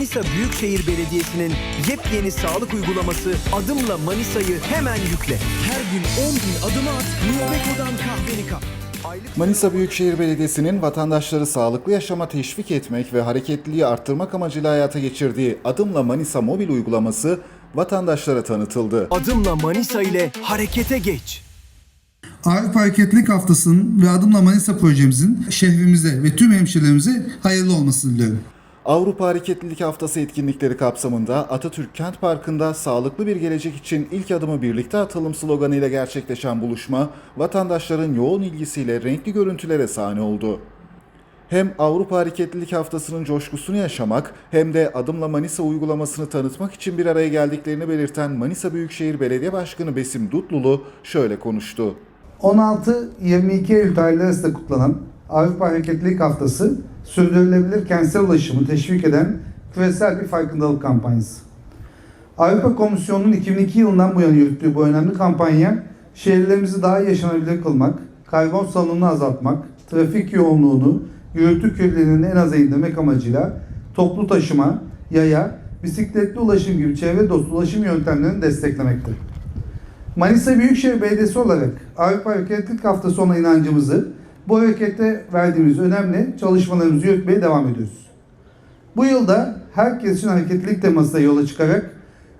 Manisa Büyükşehir Belediyesi'nin yepyeni sağlık uygulaması Adımla Manisa'yı hemen yükle. Her gün 10 bin adım at, Nubeko'dan kahveni kap. Manisa Büyükşehir Belediyesi'nin vatandaşları sağlıklı yaşama teşvik etmek ve hareketliliği arttırmak amacıyla hayata geçirdiği Adımla Manisa mobil uygulaması vatandaşlara tanıtıldı. Adımla Manisa ile harekete geç. Avrupa Hareketlilik Haftası'nın ve Adımla Manisa projemizin şehrimize ve tüm hemşehrilerimize hayırlı olmasını diliyorum. Avrupa Hareketlilik Haftası etkinlikleri kapsamında Atatürk Kent Parkı'nda sağlıklı bir gelecek için ilk adımı birlikte atalım sloganıyla gerçekleşen buluşma vatandaşların yoğun ilgisiyle renkli görüntülere sahne oldu. Hem Avrupa Hareketlilik Haftası'nın coşkusunu yaşamak hem de Adımla Manisa uygulamasını tanıtmak için bir araya geldiklerini belirten Manisa Büyükşehir Belediye Başkanı Besim Dutlulu şöyle konuştu. 16-22 Eylül tarihleri arasında kutlanan Avrupa Hareketlilik Haftası sürdürülebilir kentsel ulaşımı teşvik eden küresel bir farkındalık kampanyası. Avrupa Komisyonu'nun 2002 yılından bu yana yürüttüğü bu önemli kampanya şehirlerimizi daha yaşanabilir kılmak, karbon salınımını azaltmak, trafik yoğunluğunu, gürültü kirliliğini en aza indirmek amacıyla toplu taşıma, yaya, bisikletli ulaşım gibi çevre dostu ulaşım yöntemlerini desteklemektir. Manisa Büyükşehir Belediyesi olarak Avrupa Hareketlilik Haftası ona inancımızı bu harekette verdiğimiz önemli çalışmalarımızı yürütmeye devam ediyoruz. Bu yılda herkes için hareketlilik temasına yola çıkarak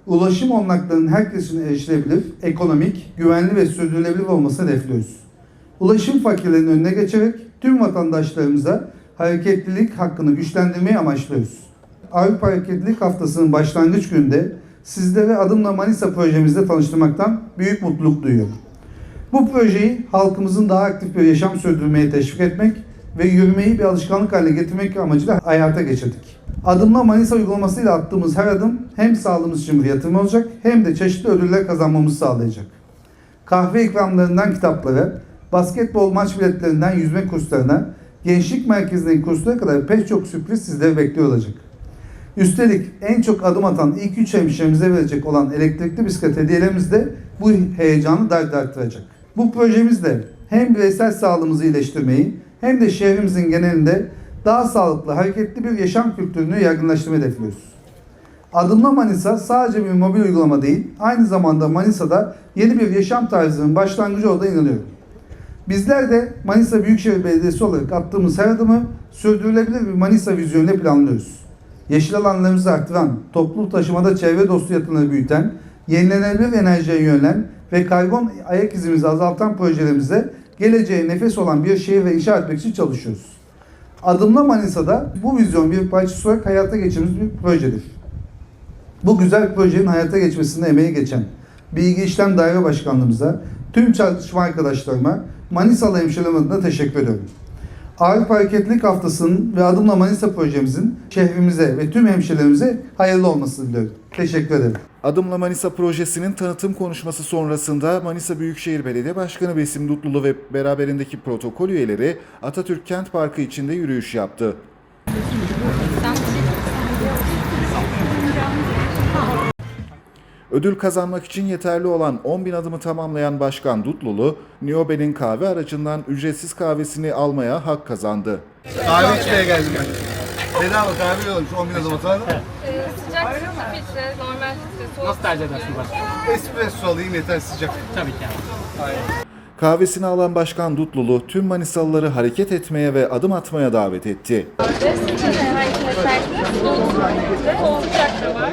ulaşım olanaklarının herkes için erişilebilir, ekonomik, güvenli ve sürdürülebilir olmasını hedefliyoruz. Ulaşım fakirlerinin önüne geçerek tüm vatandaşlarımıza hareketlilik hakkını güçlendirmeyi amaçlıyoruz. Avrupa Hareketlilik Haftası'nın başlangıç gününde sizlere Adımla Manisa projemizde tanıştırmaktan büyük mutluluk duyuyorum. Bu projeyi halkımızın daha aktif bir yaşam sürdürmeye teşvik etmek ve yürümeyi bir alışkanlık haline getirmek amacıyla hayata geçirdik. Adımla Manisa uygulamasıyla attığımız her adım hem sağlığımız için bir yatırım olacak hem de çeşitli ödüller kazanmamızı sağlayacak. Kahve ikramlarından kitaplara, basketbol maç biletlerinden yüzme kurslarına, gençlik merkezindeki kurslara kadar pek çok sürpriz sizleri bekliyor olacak. Üstelik en çok adım atan ilk üç hemşehrimize verecek olan elektrikli bisiklet hediyelerimiz de bu heyecanı dert arttıracak. Bu projemizle hem bireysel sağlığımızı iyileştirmeyi hem de şehrimizin genelinde daha sağlıklı, hareketli bir yaşam kültürünü yaygınlaştırmayı hedefliyoruz. Adımla Manisa sadece bir mobil uygulama değil, aynı zamanda Manisa'da yeni bir yaşam tarzının başlangıcı olduğuna inanıyorum. Bizler de Manisa Büyükşehir Belediyesi olarak attığımız her adımı sürdürülebilir bir Manisa vizyonuyla planlıyoruz. Yeşil alanlarımızı arttıran, toplu taşımada çevre dostu yatırımları büyüten, yenilenebilir enerjiye yönelen ve karbon ayak izimizi azaltan projelerimize geleceğe nefes olan bir şehir inşa etmek için çalışıyoruz. Adımla Manisa'da bu vizyon bir parçası olarak hayata geçirdiğimiz bir projedir. Bu güzel projenin hayata geçmesinde emeği geçen Bilgi İşlem Daire Başkanlığımıza, tüm çalışma arkadaşlarıma, Manisalı hemşehrilerim adına teşekkür ediyorum. Avrupa Hareketlilik Haftası'nın ve Adımla Manisa projemizin şehrimize ve tüm hemşehrilerimize hayırlı olmasını diliyorum. Teşekkür ederim. Adımla Manisa projesinin tanıtım konuşması sonrasında Manisa Büyükşehir Belediye Başkanı Besim Dutlulu ve beraberindeki protokol üyeleri Atatürk Kent Parkı içinde yürüyüş yaptı. Ödül kazanmak için yeterli olan 10 bin adımı tamamlayan Başkan Dutlulu, Niobe'nin kahve aracından ücretsiz kahvesini almaya hak kazandı. Kahve içmeye geldim. Bedava kahve yiyormuş 10 bin adım atar. Ee, sıcak filtre, normal filtre, soğuk Nasıl tercih edersin başkanım? Espresso alayım yeter sıcak. Tabii ki yani. Kahvesini alan Başkan Dutlulu tüm Manisalıları hareket etmeye ve adım atmaya davet etti. Soğuk filtre, soğuk sıcak da var.